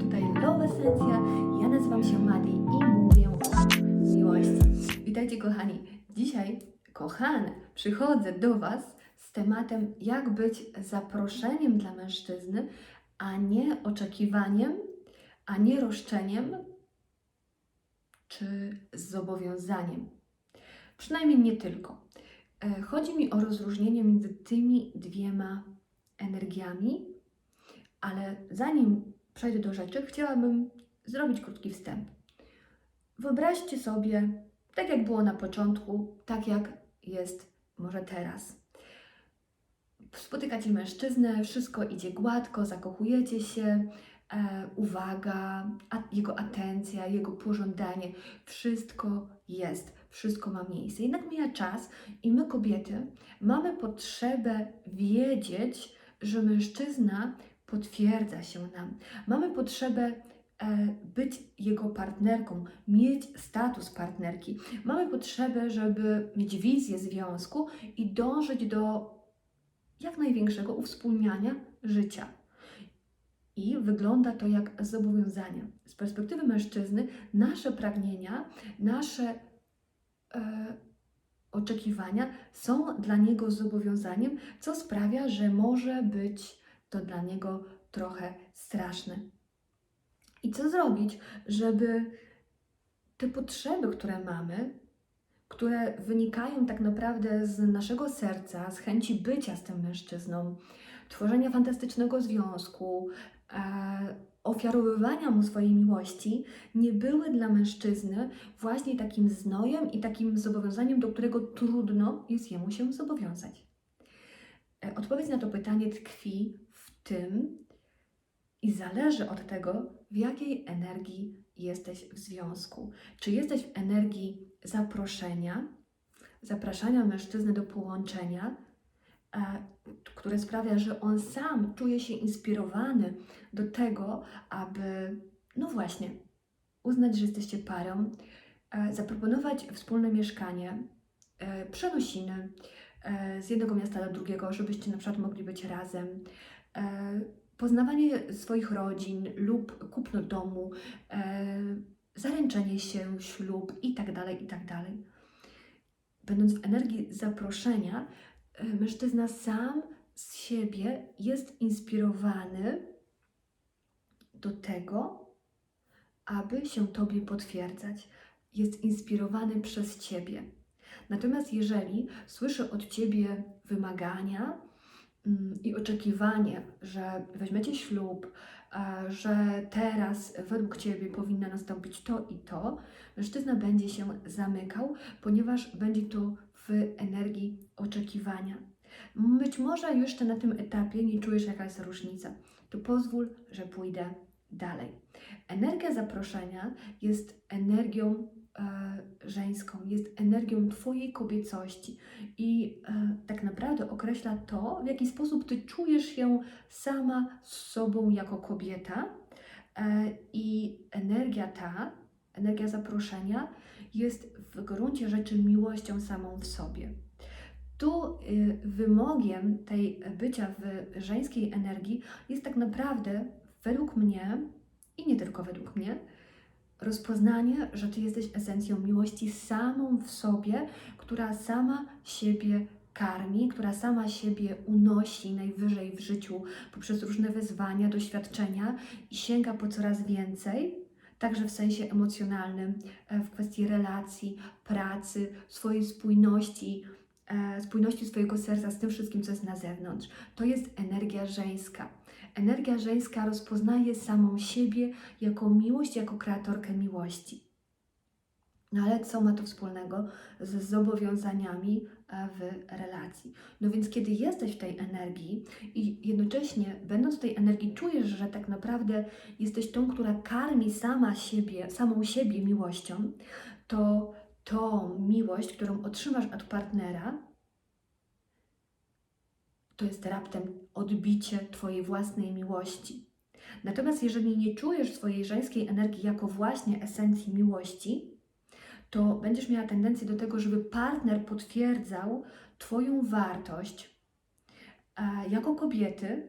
tutaj Love Esencja. Ja nazywam się Madi i mówię o miłości. Witajcie kochani. Dzisiaj, kochane, przychodzę do Was z tematem jak być zaproszeniem dla mężczyzny, a nie oczekiwaniem, a nie roszczeniem czy zobowiązaniem. Przynajmniej nie tylko. E, Chodzi mi o rozróżnienie między tymi dwiema energiami, ale zanim przejdę do rzeczy, chciałabym zrobić krótki wstęp. Wyobraźcie sobie, tak jak było na początku, tak jak jest może teraz. Spotykacie mężczyznę, wszystko idzie gładko, zakochujecie się, e, uwaga, a, jego atencja, jego pożądanie, wszystko jest, wszystko ma miejsce. Jednak mija czas i my, kobiety, mamy potrzebę wiedzieć, że mężczyzna potwierdza się nam. Mamy potrzebę e, być jego partnerką, mieć status partnerki. Mamy potrzebę, żeby mieć wizję związku i dążyć do jak największego uwspólniania życia. I wygląda to jak zobowiązania. Z perspektywy mężczyzny, nasze pragnienia, nasze e, oczekiwania są dla niego zobowiązaniem, co sprawia, że może być to dla niego trochę straszne. I co zrobić, żeby te potrzeby, które mamy, które wynikają tak naprawdę z naszego serca, z chęci bycia z tym mężczyzną, tworzenia fantastycznego związku, e, ofiarowywania mu swojej miłości, nie były dla mężczyzny właśnie takim znojem i takim zobowiązaniem, do którego trudno jest jemu się zobowiązać. E, Odpowiedź na to pytanie tkwi tym i zależy od tego, w jakiej energii jesteś w związku. Czy jesteś w energii zaproszenia, zapraszania mężczyzny do połączenia, e, które sprawia, że on sam czuje się inspirowany do tego, aby, no właśnie, uznać, że jesteście parą, e, zaproponować wspólne mieszkanie, e, przenosiny z jednego miasta do drugiego, żebyście na przykład mogli być razem, poznawanie swoich rodzin lub kupno domu, e, zaręczenie się, ślub i tak dalej, i tak. Będąc w energii zaproszenia, e, mężczyzna sam z siebie jest inspirowany do tego, aby się Tobie potwierdzać. Jest inspirowany przez Ciebie. Natomiast jeżeli słyszy od Ciebie wymagania i oczekiwanie, że weźmiecie ślub, że teraz według Ciebie powinno nastąpić to i to, mężczyzna będzie się zamykał, ponieważ będzie to w energii oczekiwania. Być może jeszcze na tym etapie nie czujesz, jaka jest różnica. To pozwól, że pójdę dalej. Energia zaproszenia jest energią żeńską, jest energią Twojej kobiecości i e, tak naprawdę określa to, w jaki sposób Ty czujesz się sama z sobą jako kobieta. E, I energia ta, energia zaproszenia, jest w gruncie rzeczy miłością samą w sobie. Tu wymogiem tej bycia w żeńskiej energii jest tak naprawdę, według mnie, i nie tylko według mnie, rozpoznanie, że Ty jesteś esencją miłości samą w sobie, która sama siebie karmi, która sama siebie unosi najwyżej w życiu poprzez różne wyzwania, doświadczenia i sięga po coraz więcej, także w sensie emocjonalnym, e, w kwestii relacji, pracy, swojej spójności, e, spójności swojego serca z tym wszystkim, co jest na zewnątrz. To jest energia żeńska. Energia żeńska rozpoznaje samą siebie jako miłość, jako kreatorkę miłości. No ale co ma to wspólnego z zobowiązaniami e, w relacji? No więc kiedy jesteś w tej energii i jednocześnie będąc w tej energii czujesz, że tak naprawdę jesteś tą, która karmi sama siebie, samą siebie miłością, to tą miłość, którą otrzymasz od partnera, to jest raptem odbicie Twojej własnej miłości. Natomiast jeżeli nie czujesz swojej żeńskiej energii jako właśnie esencji miłości, to będziesz miała tendencję do tego, żeby partner potwierdzał Twoją wartość e, jako kobiety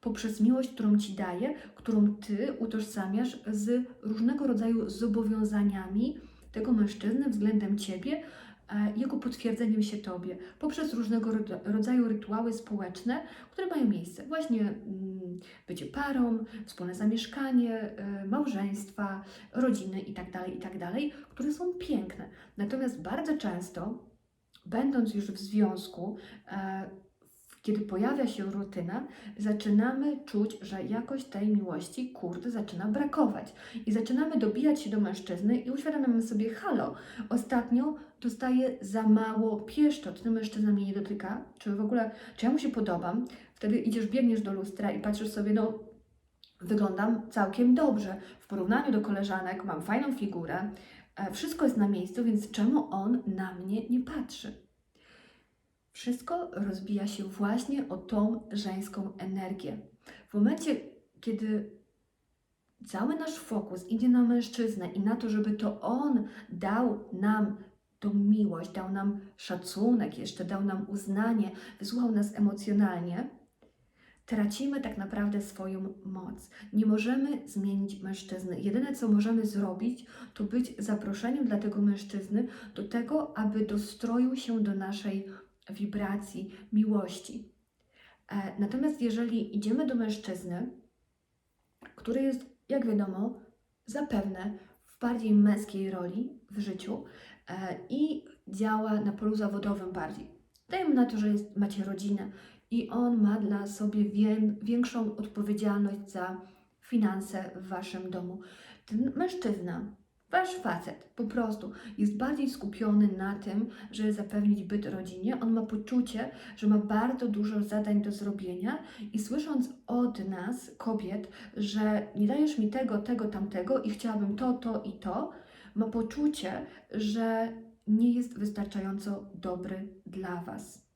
poprzez miłość, którą ci daje, którą ty utożsamiasz z różnego rodzaju zobowiązaniami tego mężczyzny względem ciebie, jego potwierdzeniem się tobie, poprzez różnego ro- rodzaju rytuały społeczne, które mają miejsce. Właśnie mm, bycie parą, wspólne zamieszkanie, e, małżeństwa, rodziny itd., itd., które są piękne. Natomiast bardzo często, będąc już w związku, e, kiedy pojawia się rutyna, zaczynamy czuć, że jakoś tej miłości, kurde, zaczyna brakować. I zaczynamy dobijać się do mężczyzny i uświadamiamy sobie, halo, ostatnio dostaję za mało pieszczot, ten mężczyzna mnie nie dotyka, czy w ogóle, czy ja mu się podobam. Wtedy idziesz, biegniesz do lustra i patrzysz sobie, no wyglądam całkiem dobrze. W porównaniu do koleżanek mam fajną figurę, e, wszystko jest na miejscu, więc czemu on na mnie nie patrzy? Wszystko rozbija się właśnie o tą żeńską energię. W momencie, kiedy cały nasz fokus idzie na mężczyznę i na to, żeby to on dał nam tą miłość, dał nam szacunek, jeszcze dał nam uznanie, wysłuchał nas emocjonalnie, tracimy tak naprawdę swoją moc. Nie możemy zmienić mężczyzny. Jedyne, co możemy zrobić, to być zaproszeniem dla tego mężczyzny do tego, aby dostroił się do naszej wibracji miłości. E, Natomiast jeżeli idziemy do mężczyzny, który jest, jak wiadomo, zapewne w bardziej męskiej roli w życiu i działa na polu zawodowym bardziej. Dajmy na to, że jest, macie rodzinę i on ma dla sobie wię, większą odpowiedzialność za finanse w waszym domu. Ten mężczyzna, wasz facet, po prostu jest bardziej skupiony na tym, żeby zapewnić byt rodzinie. On ma poczucie, że ma bardzo dużo zadań do zrobienia i słysząc od nas, kobiet, że nie dajesz mi tego, tego, tamtego i chciałabym to, to i to, ma poczucie, że nie jest wystarczająco dobry dla Was.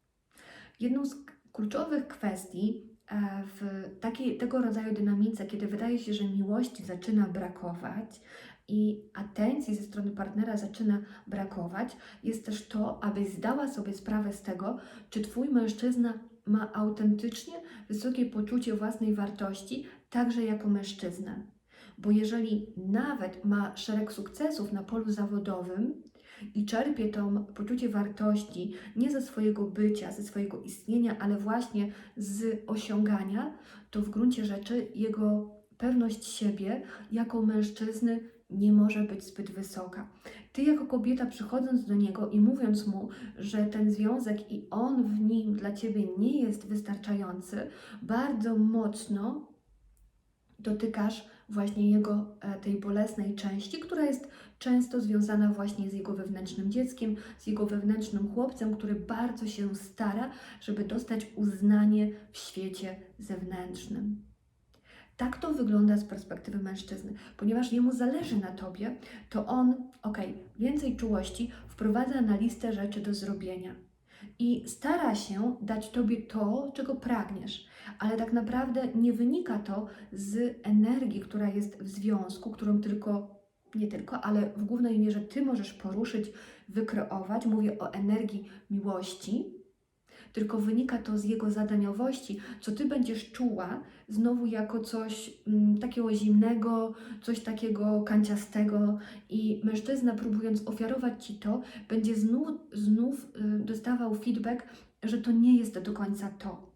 Jedną z kluczowych kwestii e, w takiej, tego rodzaju dynamice, kiedy wydaje się, że miłości zaczyna brakować i atencji ze strony partnera zaczyna brakować, jest też to, abyś zdała sobie sprawę z tego, czy Twój mężczyzna ma autentycznie wysokie poczucie własnej wartości, także jako mężczyzna. Bo jeżeli nawet ma szereg sukcesów na polu zawodowym i czerpie to poczucie wartości nie ze swojego bycia, ze swojego istnienia, ale właśnie z osiągania, to w gruncie rzeczy jego pewność siebie jako mężczyzny nie może być zbyt wysoka. Ty, jako kobieta, przychodząc do niego i mówiąc mu, że ten związek i on w nim dla ciebie nie jest wystarczający, bardzo mocno dotykasz właśnie jego e, tej bolesnej części, która jest często związana właśnie z jego wewnętrznym dzieckiem, z jego wewnętrznym chłopcem, który bardzo się stara, żeby dostać uznanie w świecie zewnętrznym. Tak to wygląda z perspektywy mężczyzny, ponieważ jemu zależy na tobie, to on, okej, więcej czułości wprowadza na listę rzeczy do zrobienia i stara się dać tobie to, czego pragniesz, ale tak naprawdę nie wynika to z energii, która jest w związku, którą tylko, nie tylko, ale w głównej mierze ty możesz poruszyć, wykreować. Mówię o energii miłości, tylko wynika to z jego zadaniowości, co ty będziesz czuła znowu jako coś mm, takiego zimnego, coś takiego kanciastego i mężczyzna próbując ofiarować ci to, będzie znów, znów y, dostawał feedback, że to nie jest do końca to.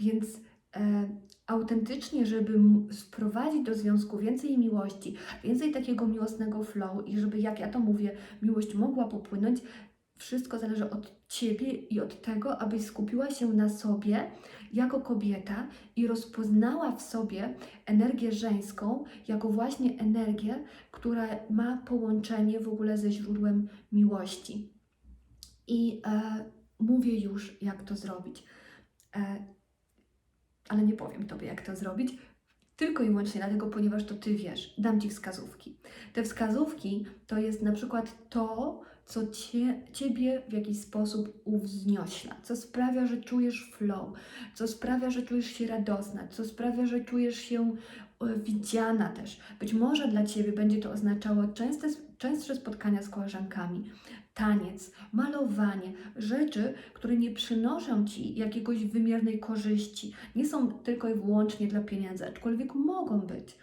Więc e, autentycznie, żeby sprowadzić do związku więcej miłości, więcej takiego miłosnego flow i żeby, jak ja to mówię, miłość mogła popłynąć, wszystko zależy od Ciebie i od tego, abyś skupiła się na sobie jako kobieta i rozpoznała w sobie energię żeńską jako właśnie energię, która ma połączenie w ogóle ze źródłem miłości. I e, mówię już, jak to zrobić. E, ale nie powiem Tobie, jak to zrobić, tylko i wyłącznie dlatego, ponieważ to Ty wiesz. Dam Ci wskazówki. Te wskazówki to jest na przykład to, co cię, Ciebie w jakiś sposób uwzniośla, co sprawia, że czujesz flow, co sprawia, że czujesz się radosna, co sprawia, że czujesz się e, widziana też. Być może dla Ciebie będzie to oznaczało częste, częstsze spotkania z koleżankami, taniec, malowanie, rzeczy, które nie przynoszą Ci jakiegoś wymiernej korzyści, nie są tylko i wyłącznie dla pieniędzy, aczkolwiek mogą być,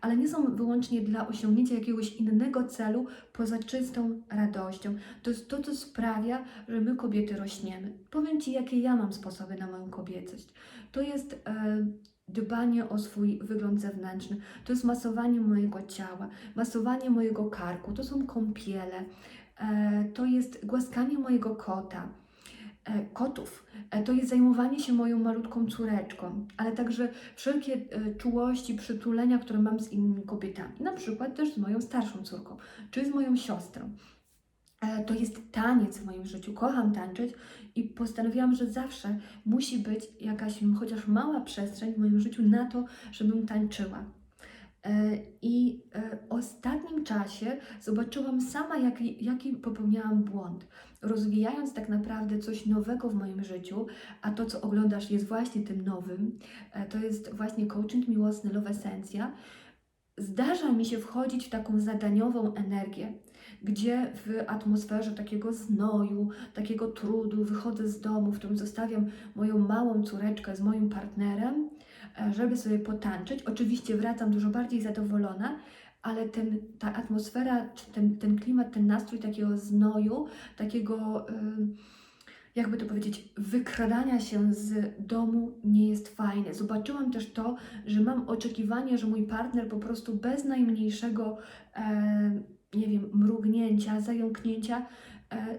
ale nie są wyłącznie dla osiągnięcia jakiegoś innego celu poza czystą radością. To jest to, co sprawia, że my kobiety rośniemy. Powiem Ci, jakie ja mam sposoby na moją kobiecość. To jest e, dbanie o swój wygląd zewnętrzny, to jest masowanie mojego ciała, masowanie mojego karku, to są kąpiele, to jest głaskanie mojego kota, e, kotów, e, to jest zajmowanie się moją malutką córeczką, ale także wszelkie e, czułości, przytulenia, które mam z innymi kobietami, na przykład też z moją starszą córką, czy z moją siostrą. E, To jest taniec w moim życiu. Kocham tańczyć i postanowiłam, że zawsze musi być jakaś chociaż mała przestrzeń w moim życiu na to, żebym tańczyła. E, I e, w ostatnim czasie zobaczyłam sama, jaki, jaki popełniałam błąd. Rozwijając tak naprawdę coś nowego w moim życiu, a to, co oglądasz, jest właśnie tym nowym, e, to jest właśnie coaching miłosny Love Essencja, zdarza mi się wchodzić w taką zadaniową energię, gdzie w atmosferze takiego znoju, takiego trudu wychodzę z domu, w którym zostawiam moją małą córeczkę z moim partnerem, e, żeby sobie potańczyć. Oczywiście wracam dużo bardziej zadowolona, ale ten, ta atmosfera, ten, ten klimat, ten nastrój takiego znoju, takiego, jakby to powiedzieć, wykradania się z domu nie jest fajne. Zobaczyłam też to, że mam oczekiwanie, że mój partner po prostu bez najmniejszego, e, nie wiem, mrugnięcia, zająknięcia, e,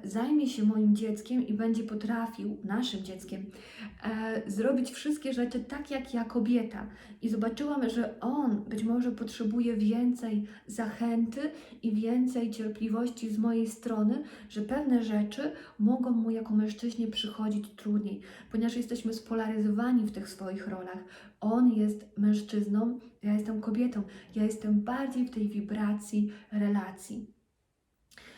zajmie się moim dzieckiem i będzie potrafił, naszym dzieckiem, e, zrobić wszystkie rzeczy tak jak ja, kobieta. I zobaczyłam, że on być może potrzebuje więcej zachęty i więcej cierpliwości z mojej strony, że pewne rzeczy mogą mu jako mężczyźnie przychodzić trudniej, ponieważ jesteśmy spolaryzowani w tych swoich rolach. On jest mężczyzną, ja jestem kobietą, ja jestem bardziej w tej wibracji relacji.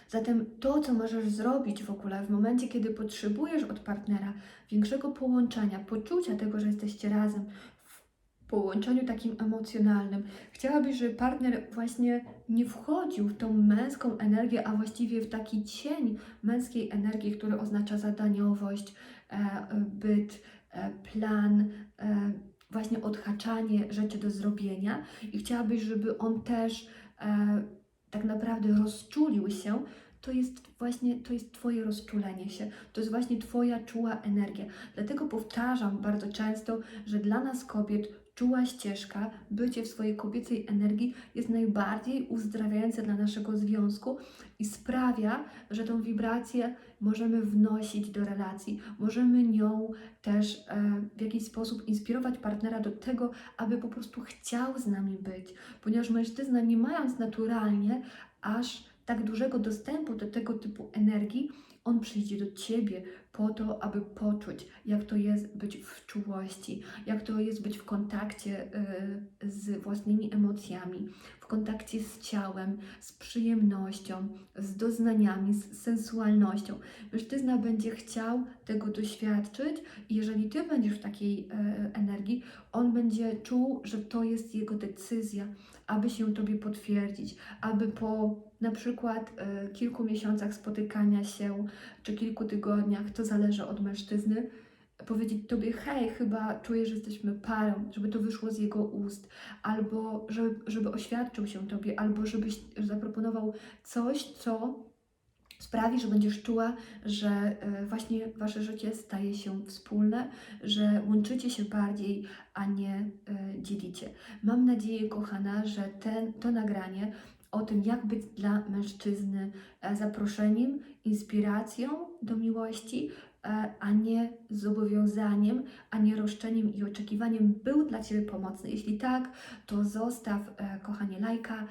Zatem to, co możesz zrobić w ogóle w momencie, kiedy potrzebujesz od partnera większego połączenia, poczucia tego, że jesteście razem, w połączeniu takim emocjonalnym, chciałabyś, żeby partner właśnie nie wchodził w tą męską energię, a właściwie w taki cień męskiej energii, który oznacza zadaniowość, e, byt, e, plan, e, właśnie odhaczanie rzeczy do zrobienia. I chciałabyś, żeby on też tak naprawdę rozczulił się, to jest właśnie, to jest Twoje rozczulenie się, to jest właśnie Twoja czuła energia. Dlatego powtarzam bardzo często, że dla nas kobiet czuła ścieżka, bycie w swojej kobiecej energii jest najbardziej uzdrawiające dla naszego związku i sprawia, że tą wibrację możemy wnosić do relacji, możemy nią też e, w jakiś sposób inspirować partnera do tego, aby po prostu chciał z nami być, ponieważ mężczyzna nie mając naturalnie aż tak dużego dostępu do tego typu energii, on przyjdzie do ciebie po to, aby poczuć, jak to jest być w czułości, jak to jest być w kontakcie y, z własnymi emocjami, w kontakcie z ciałem, z przyjemnością, z doznaniami, z sensualnością. Mężczyzna będzie chciał tego doświadczyć i jeżeli ty będziesz w takiej y, energii, on będzie czuł, że to jest jego decyzja, aby się tobie potwierdzić, aby po na przykład y, kilku miesiącach spotykania się, czy kilku tygodniach, to zależy od mężczyzny, powiedzieć tobie, hej, chyba czuję, że jesteśmy parą, żeby to wyszło z jego ust, albo żeby, żeby oświadczył się tobie, albo żebyś zaproponował coś, co sprawi, że będziesz czuła, że e, właśnie wasze życie staje się wspólne, że łączycie się bardziej, a nie e, dzielicie. Mam nadzieję, kochana, że ten, to nagranie o tym, jak być dla mężczyzny e, zaproszeniem, inspiracją do miłości, e, a nie zobowiązaniem, a nie roszczeniem i oczekiwaniem był dla Ciebie pomocny. Jeśli tak, to zostaw, e, kochanie, lajka,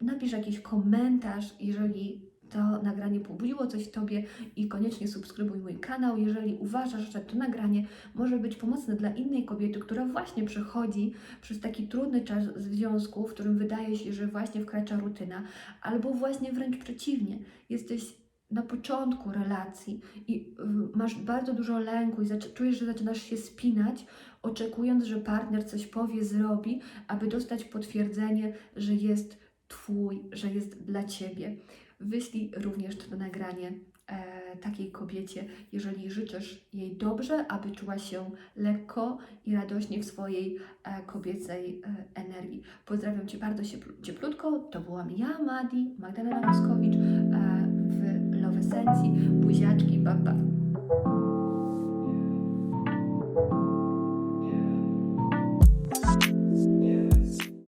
napisz jakiś komentarz, jeżeli to nagranie pobudziło coś w Tobie i koniecznie subskrybuj mój kanał, jeżeli uważasz, że to nagranie może być pomocne dla innej kobiety, która właśnie przechodzi przez taki trudny czas w związku, w którym wydaje się, że właśnie wkracza rutyna, albo właśnie wręcz przeciwnie, jesteś na początku relacji i y, masz bardzo dużo lęku i czujesz, że zaczynasz się spinać, oczekując, że partner coś powie, zrobi, aby dostać potwierdzenie, że jest Twój, że jest dla Ciebie. Wyślij również to nagranie e, takiej kobiecie, jeżeli życzysz jej dobrze, aby czuła się lekko i radośnie w swojej e, kobiecej e, energii. Pozdrawiam Cię bardzo cieplutko. To byłam ja, Madi, Magdalena Moskowicz e, w Love Sensi. Buziaczki, baba.